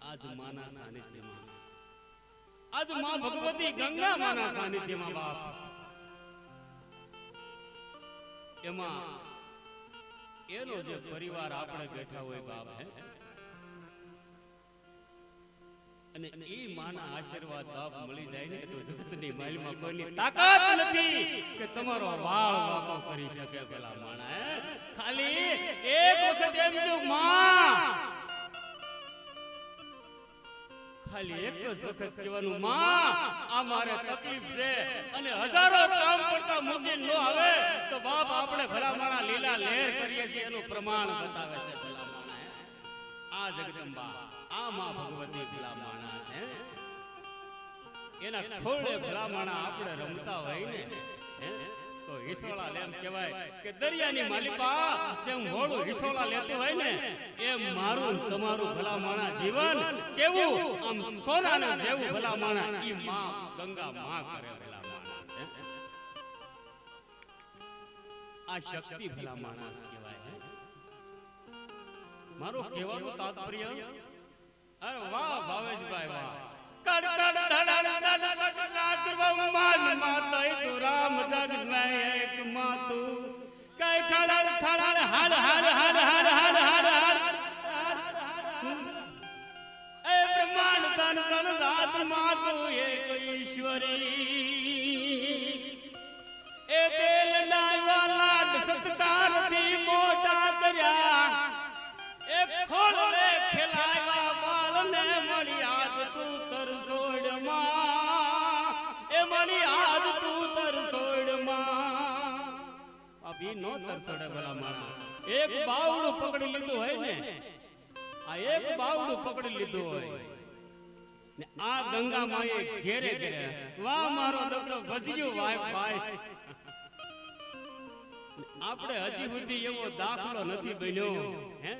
આજ માના સાનિધ્યમાં આજમાં ભગવતી ગંગા માના સાનિધ્યમાં બાપ એમાં એનો જે પરિવાર આપણે બેઠા હોય બાપ હે અને એ માના આશીર્વાદ બાપ મળી જાય ને તો જગતની માલમાં કોઈની તાકાત નથી કે તમારો વાળ વાકો કરી શકે પેલા માણા ખાલી એક વખત એમ જો માં! ખાલી એક જ વખત કહેવાનું માં! આ મારે તકલીફ છે અને હજારો કામ પડતા મૂકીને નો આવે તો બાપ આપણે ભલા માણા લીલા લહેર કરીએ છીએ એનું પ્રમાણ બતાવે છે ભલા. આ જગદંબા આ માં ભગવતી ભલા માણા હે? એના ખોળે ભલા માણા આપણે રમતા હોય ને તો હિસોળા લેમ કહેવાય કે દરિયાની માલિકા જેમ હોળું હિસોળા લેતું હોય ને એમ મારું તમારું ભલા માણા જીવન કેવું આમ સોનાના જેવું ભલા માણા ઈ માં ગંગા માં કરે ભલા માણા આ શક્તિ ભલા માણસ કહેવાય. મારું કહેવાનું તાત્પર્ય અરે વાહ ભાવેશભાઈ વાહ કડકડ કડ ધડ ધડ ધડ રાત્રવ માન માતય તો રામ જગ મેં તરસોડે ભલા માણા એક બાવડું પકડી લીધું હોય ને, આ એક બાવડું પકડી લીધું હોય. ને આ ગંગા માએ ઘેરે ઘેરે, વાહ મારો દગડો ભજ્યો વાય ભાઈ. આપણે હજી સુધી એવો દાખલો નથી બન્યો. હે?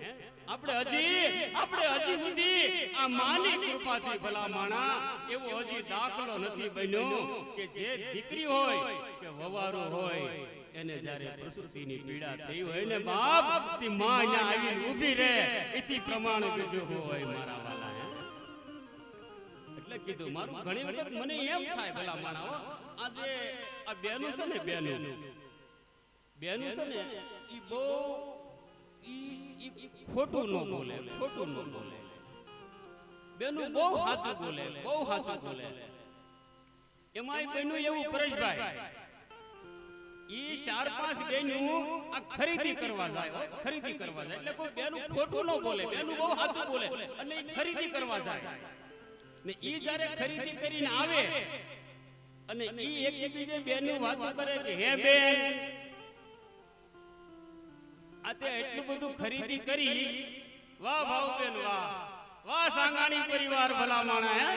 આપણે હજી આપણે હજી સુધી આ માની કૃપાથી ભલા માણા એવો હજી દાખલો નથી બન્યો કે જે દીકરી હોય કે વવારો હોય, એને જ્યારે પ્રસૂતિની પીડા થઈ હોય ને બાપ, તે માં અહીંયા આવીને ઊભી રહે, એથી પ્રમાણ બીજું હોય મારા વાલા એટલે કીધું, મારું ઘણી વખત મને એમ થાય ભલા માણા આજે આ બેનું છે ને બેનું બેનું છે ને, ઈ બહુ ખોટું ન બોલે, ખોટું ન બોલે. બેનું બહુ સાચું બોલે, બહુ સાચું બોલે. એમાંય બેનું એવું પરેશભાઈ ઈ ચાર પાંચ બેનું આ ખરીદી કરવા જાય ખરીદી કરવા જાય. એટલે કોઈ બેનું ખોટું ન બોલે, બેનું બહુ સાચું બોલે અને ખરીદી કરવા જાય. ને ઈ જ્યારે ખરીદી કરીને આવે, અને ઈ એક બીજે બેનું વાતો કરે કે, હે બેન આ તે એટલું બધું ખરીદી કરી. વાહ ભાવબેન વાહ વાહ. સાંગાણી પરિવાર ભલા માણા હે?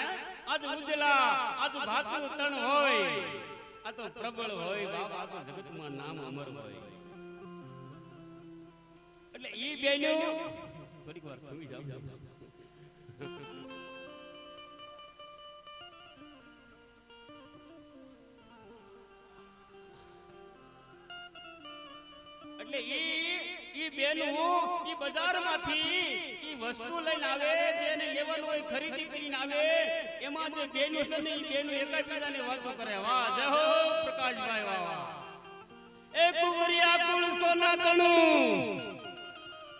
આજ ઉજલા આજ ભાતુ તણ હોય. આ તો પ્રબળ હોય બાપ તો જગતમાં નામ અમર હોય. એટલે ઈ બેનો થોડીક વાર ખમી જાવ એટલે ઈ ખરીદી કરીને આવે. એમાં જે બેનું છે ને, ઈ વાતો કરે. વાહ, જય હો સોના તણું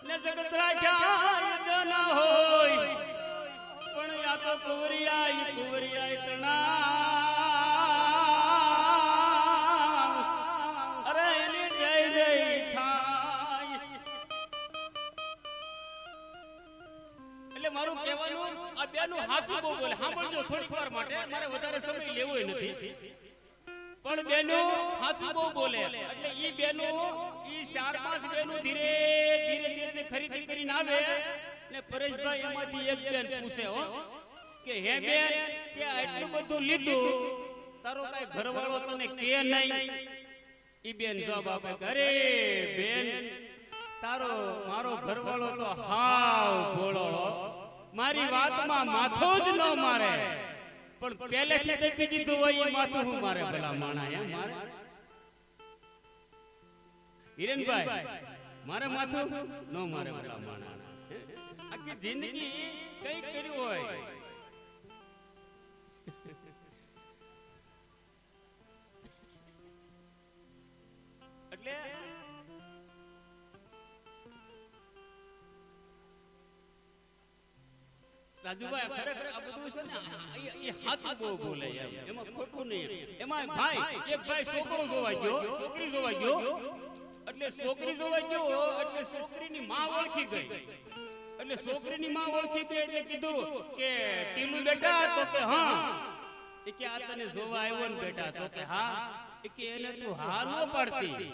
ને જગત રાખ્યા હોય એટલે મારું કહેવાનું આ બેનું સાચું બહુ બોલે. સાંભળજો થોડીક વાર માટે મારે વધારે સમય લેવો નથી. પણ બેનો સાચું બહુ બોલે. એટલે ઈ બેનો ઈ ચાર પાંચ બેનો ધીરે ધીરે ધીરે ખરીદી કરીને આવે ને પરેશભાઈ એમાંથી એક બેન પૂછે હો. કે હે બેન તે આટલું બધું લીધું. તારો કઈ ઘરવાળો તને કે નહીં? ઈ બેન જવાબ આપે અરે બેન તારો મારો ઘરવાળો તો હાવ ભોળો. મારી વાતમાં માથું જ ન મારે. પણ પહેલેથી દબી દીધું હોય એ માથું હું મારે ભલા માણા એમ મારે? હિરેનભાઈ મારે માથું નો મારે ભલા માણસ. હે? આખી જિંદગી કઈ કર્યું હોય. એટલે રાજુભાઈ ખરેખર આ બધું છે ને એ- એ હાથું બહુ બોલે એમાં. ખોટું નહીં. એમાં ભાઈ એક ભાઈ છોકરો જોવા ગયો છોકરી જોવા ગયો એટલે છોકરી જોવા ગયો એટલે છોકરીની માં ઓળખી ગઈ. એટલે છોકરીની માં ઓળખી ગઈ એટલે કીધું કે ટીલું બેટા તો કે હા. એ કે આ તને જોવા આવ્યો ને બેટા તો કે હા. એ કે એને તું હા ન પાડતી.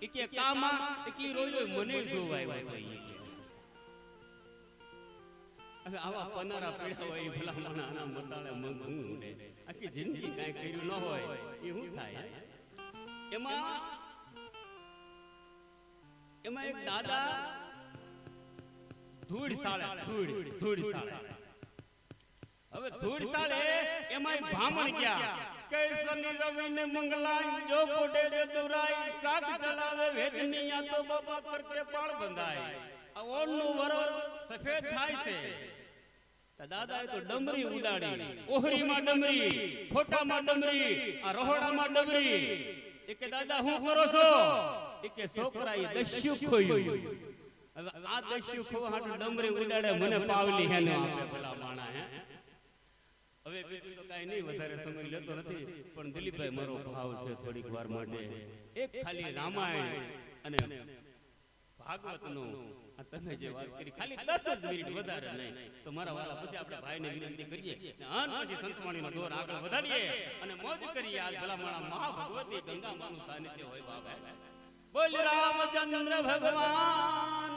એ કે કામાં એ કે રોજ મને જોવા આવ્યો. હવે આવા પનારા પીડા હોય ભલા મણા આના મતાળે મગ ઉડે. આખી જિંદગી કાંઈ કર્યું ન હોય, એ શું થાય? એમાં એમાં એક દાદા ધૂળ સાળે ધૂળ ધૂળ સાળે હવે ધૂળ સાળે એમાં ભામણ ગયા. કે શનિ રવિ ને મંગલાય, જો કોટે રે દુરાય, ચાક ચલાવે વેદનિયા તો બાબા કરકે પાળ બંધાય. આ ઓળનું વરર સફેદ થાય છે. દાદાએ તો ડમરી ઉડાડી. ઓહરીમાં ડમરી, ફોટામાં ડમરી, આ રોહડામાં ડમરી એ કે, દાદા, હું કરો છો? એ કે, છોકરાએ દસ્યુ ખોયું. હવે આ દસ્યુ ખોવા હાટુ ડમરી ઉડાડે મને પાવલી હેને આપે ભલા માણા, હે? હવે બીજું તો કાઈ નહીં, વધારે સમય લેતો નથી. પણ દિલીપભાઈ મારો ભાવ છે થોડીક વાર માટે. એક ખાલી રામાયણ અને ભાગવતનું તમે જે વાત કરી ખાલી 10 જ મિનિટ વધારે નહીં. તો મારા વાળા પછી આપણે ભાઈને વિનંતી કરીએ. ને અન પછી સંતવાણીનો દોર આગળ વધારીએ. અને મોજ કરીએ આજ ભલામણા મહા ભગવતી ગંગા માનું સાનિધ્ય હોય બાબા. બોલ રામચંદ્ર ભગવાન